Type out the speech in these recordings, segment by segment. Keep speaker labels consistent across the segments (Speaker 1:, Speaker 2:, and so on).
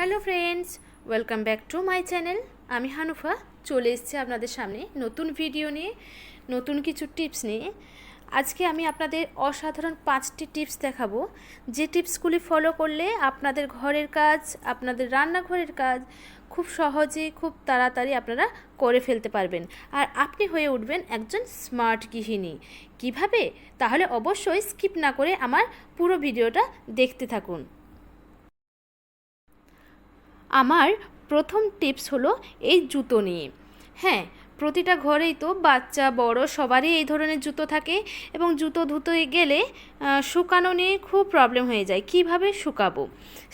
Speaker 1: Hello friends, welcome back to my channel. আমি হানুফা, চলে এসেছি আপনাদের সামনে নতুন ভিডিও নিয়ে, নতুন কিছু টিপস নিয়ে। আজকে আমি আপনাদের অসাধারণ পাঁচটি টিপস দেখাবো। যে টিপসগুলি ফলো করলে আপনাদের ঘরের কাজ, আপনাদের রান্নাঘরের কাজ খুব সহজে, খুব তাড়াতাড়ি আপনারা করে ফেলতে পারবেন। আর আপনি হয়ে উঠবেন একজন স্মার্ট গৃহিণী। কীভাবে? তাহলে অবশ্যই স্কিপ না করে আমার পুরো ভিডিওটা দেখতে থাকুন। আমার প্রথম টিপস হলো এই জুতো নিয়ে। হ্যাঁ প্রতিটা ঘরেই তো বাচ্চা, বড় সবারই এই ধরনের জুতো থাকে এবং জুতো ধুতে গেলে শুকানো নিয়ে খুব প্রবলেম হয়ে যায়। কীভাবে শুকাবো?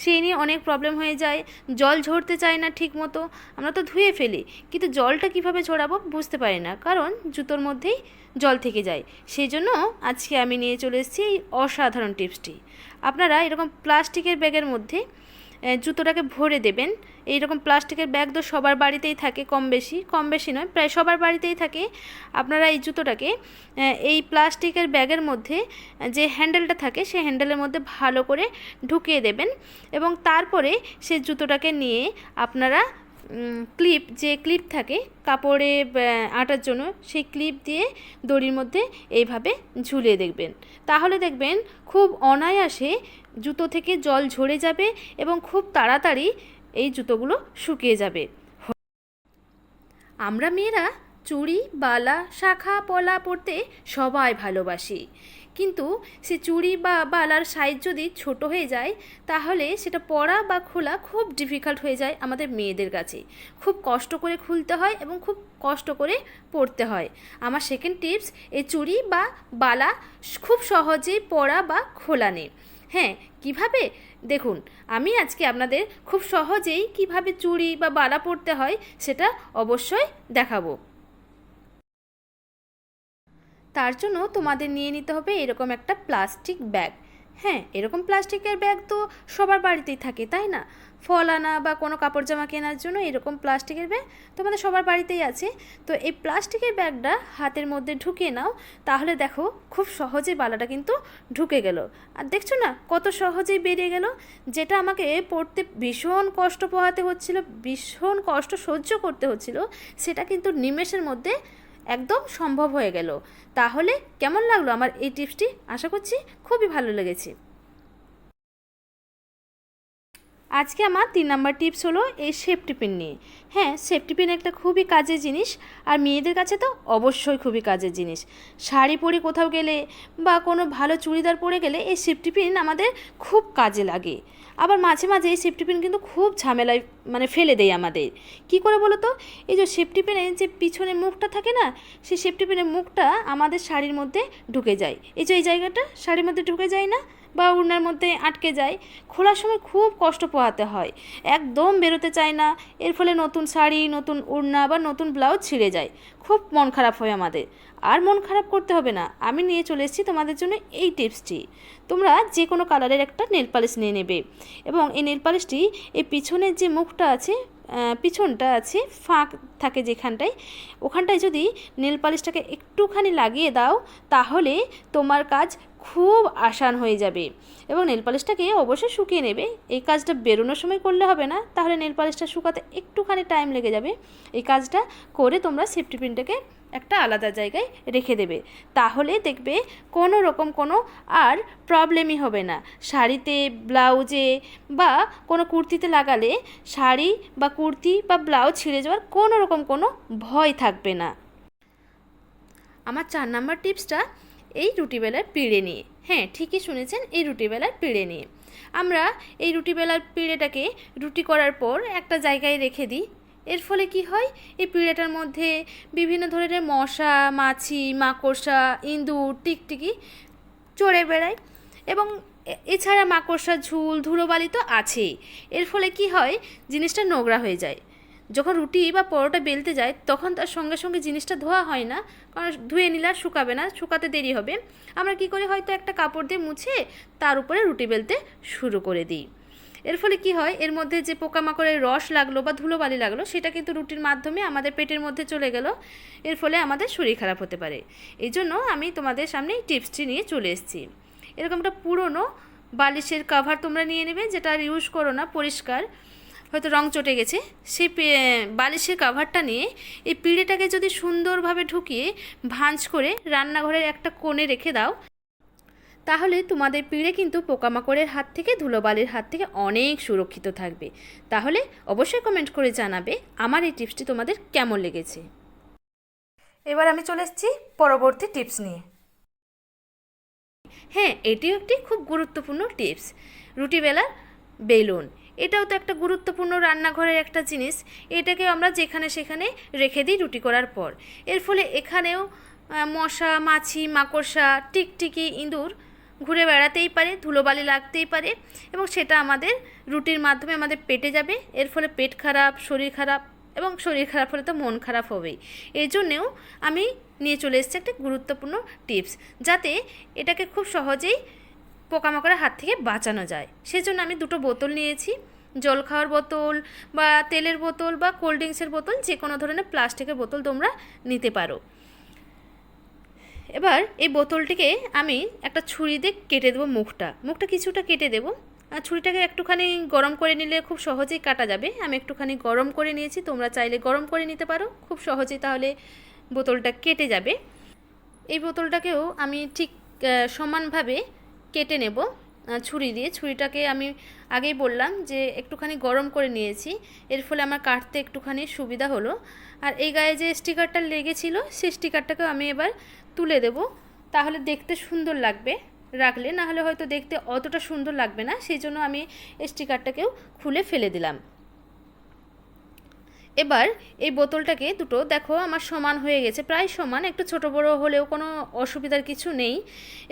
Speaker 1: সেই নিয়ে অনেক প্রবলেম হয়ে যায়। জল ঝরতে চায় না ঠিক মতো আমরা তো ধুয়ে ফেলি, কিন্তু জলটা কীভাবে ঝরাবো বুঝতে পারি না, কারণ জুতোর মধ্যেই জল থেকে যায়। সেই জন্য আজকে আমি নিয়ে চলে এসেছি এই অসাধারণ টিপসটি। আপনারা এরকম প্লাস্টিকের ব্যাগের মধ্যে জুতোটাকে ভরে দেবেন। এই রকম প্লাস্টিকের ব্যাগ তো সবার বাড়িতেই থাকে কম বেশি কম বেশি নয়, প্রায় সবার বাড়িতেই থাকে। আপনারা এই জুতোটাকে এই প্লাস্টিকের ব্যাগের মধ্যে, যে হ্যান্ডেলটা থাকে সেই হ্যান্ডেলের মধ্যে ভালো করে ঢুকিয়ে দেবেন এবং তারপরে সেই জুতোটাকে নিয়ে আপনারা ক্লিপ যে ক্লিপ থাকে, কাপড়ে আটার জন্য, সেই ক্লিপ দিয়ে দড়ির মধ্যে এইভাবে ঝুলিয়ে দেখবেন। তাহলে দেখবেন খুব অনায়াসে জুতো থেকে জল ঝরে যাবে এবং খুব তাড়াতাড়ি এই জুতোগুলো শুকিয়ে যাবে। আমরা মেয়েরা চুড়ি, বালা, শাখা, পলা পরতে সবাই ভালোবাসি। কিন্তু সে চুড়ি বা বালার সাইজ যদি ছোট হয়ে যায়, তাহলে সেটা পরা বা খোলা খুব ডিফিকাল্ট হয়ে যায় আমাদের মেয়েদের কাছে। খুব কষ্ট করে খুলতে হয় এবং খুব কষ্ট করে পরতে হয়। আমার সেকেন্ড টিপস এই চুড়ি বা বালা খুব সহজেই পরা বা খোলা নেই। হ্যাঁ কীভাবে? দেখুন, আমি আজকে আপনাদের খুব সহজেই কীভাবে চুড়ি বা বালা পরতে হয়, সেটা অবশ্যই দেখাবো। তার জন্য তোমাদের নিয়ে নিতে হবে এরকম একটা প্লাস্টিক ব্যাগ। হ্যাঁ এরকম প্লাস্টিকের ব্যাগ তো সবার বাড়িতেই থাকে, তাই না? ফল আনা বা কোনো কাপড় জামা কেনার জন্য এরকম প্লাস্টিকের ব্যাগ তোমাদের সবার বাড়িতেই আছে। তো এই প্লাস্টিকের ব্যাগটা হাতের মধ্যে ঢুকিয়ে নাও, তাহলে দেখো খুব সহজে বালাটা কিন্তু ঢুকে গেল। আর দেখছ না কত সহজেই বেরিয়ে গেল? যেটা আমাকে পড়তে ভীষণ কষ্ট পোহাতে হচ্ছিল, ভীষণ কষ্ট সহ্য করতে হচ্ছিল, সেটা কিন্তু নিমেষের মধ্যে একদম সম্ভব হয়ে গেল। তাহলে কেমন লাগল আমার এই টিপসটি? আশা করছি খুবই ভালো লেগেছে। আজকে আমার তিন নাম্বার টিপস হলো এই সেফটি পিন নিয়ে। হ্যাঁ সেফটি পিন একটা খুবই কাজের জিনিস আর মেয়েদের কাছে তো অবশ্যই খুবই কাজের জিনিস। শাড়ি পরে কোথাও গেলে বা কোনো ভালো চুড়িদার পরে গেলে এই সেফটি পিন আমাদের খুব কাজে লাগে। আবার মাঝে মাঝে এই সেফটি পিন কিন্তু খুব ঝামেলায় মানে ফেলে দেয় আমাদের। কি করে বলো তো? এই যে সেফটি পিনের যে পিছনে মুখটা থাকে না, সেই সেফটি পিনের মুখটা আমাদের শাড়ির মধ্যে ঢুকে যায়। এই যে এই জায়গাটা শাড়ির মধ্যে ঢুকে যায় না? বা উড়নার মধ্যে আটকে যায়, খোলার সময় খুব কষ্ট পোহাতে হয়। একদম বেরোতে চায় না, এর ফলে নতুন শাড়ি, নতুন উড়না বা নতুন ব্লাউজ ছিঁড়ে যায়। খুব মন খারাপ হয় আমাদের। আর মন খারাপ করতে হবে না। আমি নিয়ে চলে এসেছি তোমাদের জন্য এই টিপসটি। তোমরা যে কোনো কালারের একটা নেল পালিশ নিয়ে নেবে। এবং এই নেল পালিশটি এই পিছনের যে মুখটা আছে পিছনটা আছে, ফাঁক থাকে যেখানটায়, ওখানটায় যদি নেল পালিশটাকে একটুখানি লাগিয়ে দাও, তাহলে তোমার কাজ খুব আসান হয়ে যাবে। এবং নেল পালিশটাকে অবশ্যই শুকিয়ে নেবে। এই কাজটা বেরোনোর সময় করলে হবে না। তাহলে নেল পালিশটা শুকাতে একটুখানি টাইম লেগে যাবে। এই কাজটা করে তোমরা সেফটি পিনটাকে একটা আলাদা জায়গায় রেখে দেবে। তাহলে দেখবে কোনো রকম কোনো আর প্রবলেমই হবে না। শাড়িতে ব্লাউজে বা কোনো কুর্তিতে লাগালে শাড়ি বা কুর্তি বা ব্লাউজ ছিঁড়ে যাওয়ার কোনো রকম কোনো ভয় থাকবে না। আমার চার নাম্বার টিপসটা, এই রুটিবেলার পিড়ে নিয়ে। হ্যাঁ ঠিকই শুনেছেন, এই রুটিবেলার পিড়ে নিয়ে। আমরা এই রুটিবেলার পিড়েটাকে রুটি করার পর একটা জায়গায় রেখে দিই। এর ফলে কি হয়? এই পিড়েটার মধ্যে বিভিন্ন ধরনের মশা, মাছি, মাকড়সা, ইঁদুর, টিকটিকি চড়ে বেড়ায় এবং এছাড়া মাকড়সা, ঝুল, ধুলোবালি তো আছেই। এর ফলে কি হয়? জিনিসটা নোংরা হয়ে যায়। যখন রুটি বা পরোটা বেলতে যায়, তখন তার সঙ্গে সঙ্গে জিনিসটা ধোয়া হয় না, কারণ ধুয়ে নিলে আর শুকাবে না, শুকাতে দেরি হবে। আমরা কি করি? হয়তো একটা কাপড় দিয়ে মুছে তার উপরে রুটি বেলতে শুরু করে দিই। এর ফলে কি হয়? এর মধ্যে যে পোকামাকড়ের রস লাগল বা ধুলোবালি লাগল, সেটা কিন্তু রুটির মাধ্যমে আমাদের পেটের মধ্যে চলে গেল। এর ফলে আমাদের শরীর খারাপ হতে পারে। এই জন্য আমি তোমাদের সামনে এই টিপসটি নিয়ে চলে এসেছি। এরকম একটা পুরনো বালিশের কাভার তোমরা নিয়ে নেবে, যেটা আর ইউজ করো না, পরিষ্কার। হয়তো রং চটে গেছে। সেই বালিশের কাভারটা নিয়ে এই পিঁড়েটাকে যদি সুন্দরভাবে ঢুকিয়ে ভাঁজ করে রান্নাঘরের একটা কোণে রেখে দাও। তাহলে তোমাদের পিঁড়ে কিন্তু পোকামাকড়ের হাত থেকে ধুলোবালির হাত থেকে অনেক সুরক্ষিত থাকবে। তাহলে অবশ্যই কমেন্ট করে জানাবে আমার এই টিপসটি তোমাদের কেমন লেগেছে। এবার আমি চলে এসেছি পরবর্তী টিপস নিয়ে। হ্যাঁ এটিও একটি খুব গুরুত্বপূর্ণ টিপস। রুটি বেলার বেলুন এটাও তো একটা গুরুত্বপূর্ণ রান্নাঘরের একটা জিনিস। এটাকে আমরা যেখানে সেখানে রেখে দিই রুটি করার পর। এর ফলে এখানেও মশা মাছি মাকড়সা টিকটিকি ইঁদুর ঘুরে বেড়াতেই পারে, ধুলোবালি লাগতেই পারে এবং সেটা আমাদের রুটির মাধ্যমে আমাদের পেটে যাবে। এর ফলে পেট খারাপ, শরীর খারাপ এবং শরীর খারাপ হলে তো মন খারাপ হবেই। এই জন্যেও আমি নিয়ে চলে এসেছি একটা গুরুত্বপূর্ণ টিপস, যাতে এটাকে খুব সহজেই পোকামাকড়ের হাত থেকে বাঁচানো যায়। সেজন্য আমি দুটো বোতল নিয়েছি, জল খাওয়ার বোতল বা তেলের বোতল বা কোল্ড ড্রিঙ্কসের বোতল যে কোনো ধরনের প্লাস্টিকের বোতল তোমরা নিতে পারো। এবার এই বোতলটিকে আমি একটা ছুরি দিয়ে কেটে দেবো মুখটা। মুখটা কিছুটা কেটে দেবো। আর ছুরিটাকে একটুখানি গরম করে নিলে খুব সহজেই কাটা যাবে। আমি একটুখানি গরম করে নিয়েছি, তোমরা চাইলে গরম করে নিতে পারো। খুব সহজেই তাহলে বোতলটা কেটে যাবে। এই বোতলটাকেও আমি ঠিক সমানভাবে কেটে নেব। ছুরি দিয়ে। ছুরিটাকে আমি আগেই বললাম যে একটুখানি গরম করে নিয়েছি। এর ফলে আমার কাটতে একটুখানি সুবিধা হলো। আর এই গায়ে যে স্টিকারটা লেগেছিলো, সেই স্টিকারটাকেও আমি এবার তুলে দেব। তাহলে দেখতে সুন্দর লাগবে রাখলে। না হলে হয়তো দেখতে অতটা সুন্দর লাগবে না। সেই জন্য আমি স্টিকারটাকেও খুলে ফেলে দিলাম। এবার এই বোতলটাকে দুটো, দেখো আমার সমান হয়ে গেছে, প্রায় সমান, একটু ছোট বড় হলেও কোনো অসুবিধার কিছু নেই।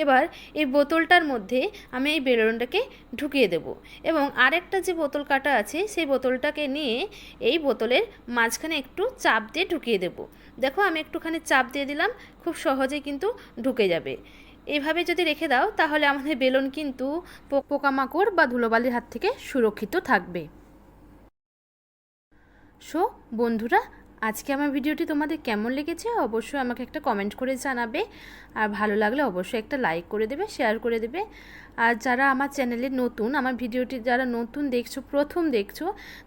Speaker 1: এবার এই বোতলটার মধ্যে আমি এই বেলুনটাকে ঢুকিয়ে দেব এবং আরেকটা যে বোতল কাটা আছে, সেই বোতলটাকে নিয়ে এই বোতলের মাঝখানে একটু চাপ দিয়ে ঢুকিয়ে দেব। দেখো আমি একটুখানি চাপ দিয়ে দিলাম, খুব সহজেই কিন্তু ঢুকে যাবে। এইভাবে যদি রেখে দাও, তাহলে আমাদের বেলুন কিন্তু পোকামাকড় বা ধুলোবালির হাত থেকে সুরক্ষিত থাকবে। সো, বন্ধুরা, আজকে আমার ভিডিওটি তোমাদের কেমন লেগেছে অবশ্যই আমাকে একটা কমেন্ট করে জানাবে। আর ভালো লাগলে অবশ্যই একটা লাইক করে দেবে শেয়ার করে দেবে। আর যারা আমার চ্যানেলে নতুন, আমার ভিডিওটি যারা নতুন দেখছ, প্রথম দেখছ,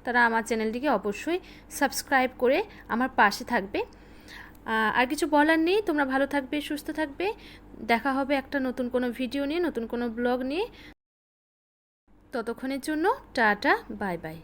Speaker 1: তারা আমার চ্যানেলটিকে অবশ্যই সাবস্ক্রাইব করে আমার পাশে থাকবে। আর কিছু বলার নেই, তোমরা ভালো থাকবে, সুস্থ থাকবে। দেখা হবে একটা নতুন কোনো ভিডিও নিয়ে, নতুন কোনো ব্লগ নিয়ে। ততক্ষণের জন্য, টাটা বাই বাই